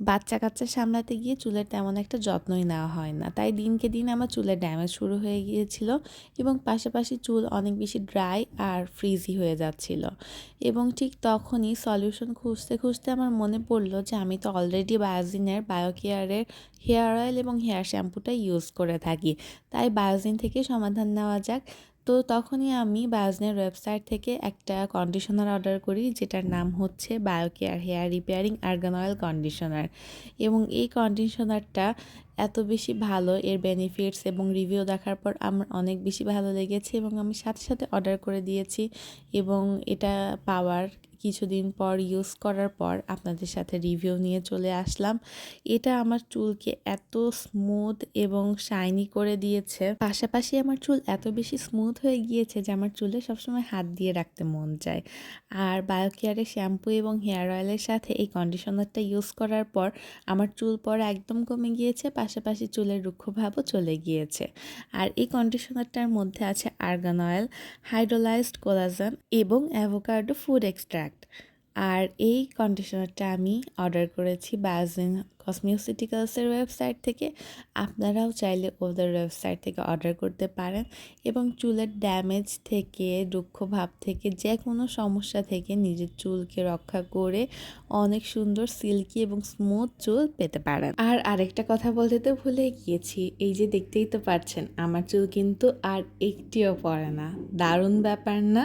বাচ্চা কাচ্চা সামলাতে গিয়ে চুলের তেমন একটা যত্নই নেওয়া হয় না। তাই দিনকে দিন আমার চুলের ড্যামেজ শুরু হয়ে গিয়েছিল এবং পাশাপাশি চুল অনেক বেশি ড্রাই আর ফ্রিজি হয়ে যাচ্ছিল। এবং ঠিক তখনই সলিউশন খুঁজতে খুঁজতে আমার মনে পড়ল যে আমি তো অলরেডি বায়োজিনের বায়োকেয়ারের হেয়ার অয়েল এবং হেয়ার শ্যাম্পুটা ইউজ করে থাকি। তাই বায়োজিন থেকে সমাধান নেওয়া যাক। তো তখনই আমি বাজনের ওয়েবসাইট থেকে একটা কন্ডিশনার অর্ডার করি, যেটার নাম হচ্ছে Biocare hair repairing argan oil conditioner এবং এই কন্ডিশনারটা এত বেশি ভালো, এর বেনিফিটস এবং রিভিউ দেখার পর আমার অনেক বেশি ভালো লেগেছে এবং আমি সাথে সাথে অর্ডার করে দিয়েছি এবং এটা পাওয়ার কিছুদিন পর ইউজ করার পর আপনাদের সাথে রিভিউ নিয়ে চলে আসলাম। এটা আমার চুলকে এত স্মুথ এবং শাইনি করে দিয়েছে। পাশাপাশি আমার চুল এত বেশি স্মুথ হয়ে গিয়েছে যে আমার চুলে সবসময় হাত দিয়ে রাখতে মন চায়। আর বায়োকেয়ারের শ্যাম্পু এবং হেয়ার অয়েলের সাথে এই কন্ডিশনারটা ইউজ করার পর আমার চুল পড়া একদম কমে গিয়েছে, পাশাপাশি চুলের রুক্ষভাবও চলে গিয়েছে। আর এই কন্ডিশনারটার মধ্যে আছে আর্গান অয়েল হাইড্রোলাইজড কোলাজন এবং অ্যাভোকাডো ফুড এক্সট্রাক্ট আর এই কন্ডিশনারটা আমি অর্ডার করেছি বায়োজিন কসমিউসিটিক্যালসের ওয়েবসাইট থেকে। আপনারাও চাইলে ওদের ওয়েবসাইট থেকে অর্ডার করতে পারেন এবং চুলের ড্যামেজ থেকে দুঃখ ভাব থেকে যে কোনো সমস্যা থেকে নিজের চুলকে রক্ষা করে অনেক সুন্দর সিল্কি এবং স্মুথ চুল পেতে পারেন। আর আরেকটা কথা বলতে তো ভুলে গিয়েছি, এই যে দেখতেই তো পারছেন, আমার চুল কিন্তু আর একটিও পড়ে না। দারুণ ব্যাপার না?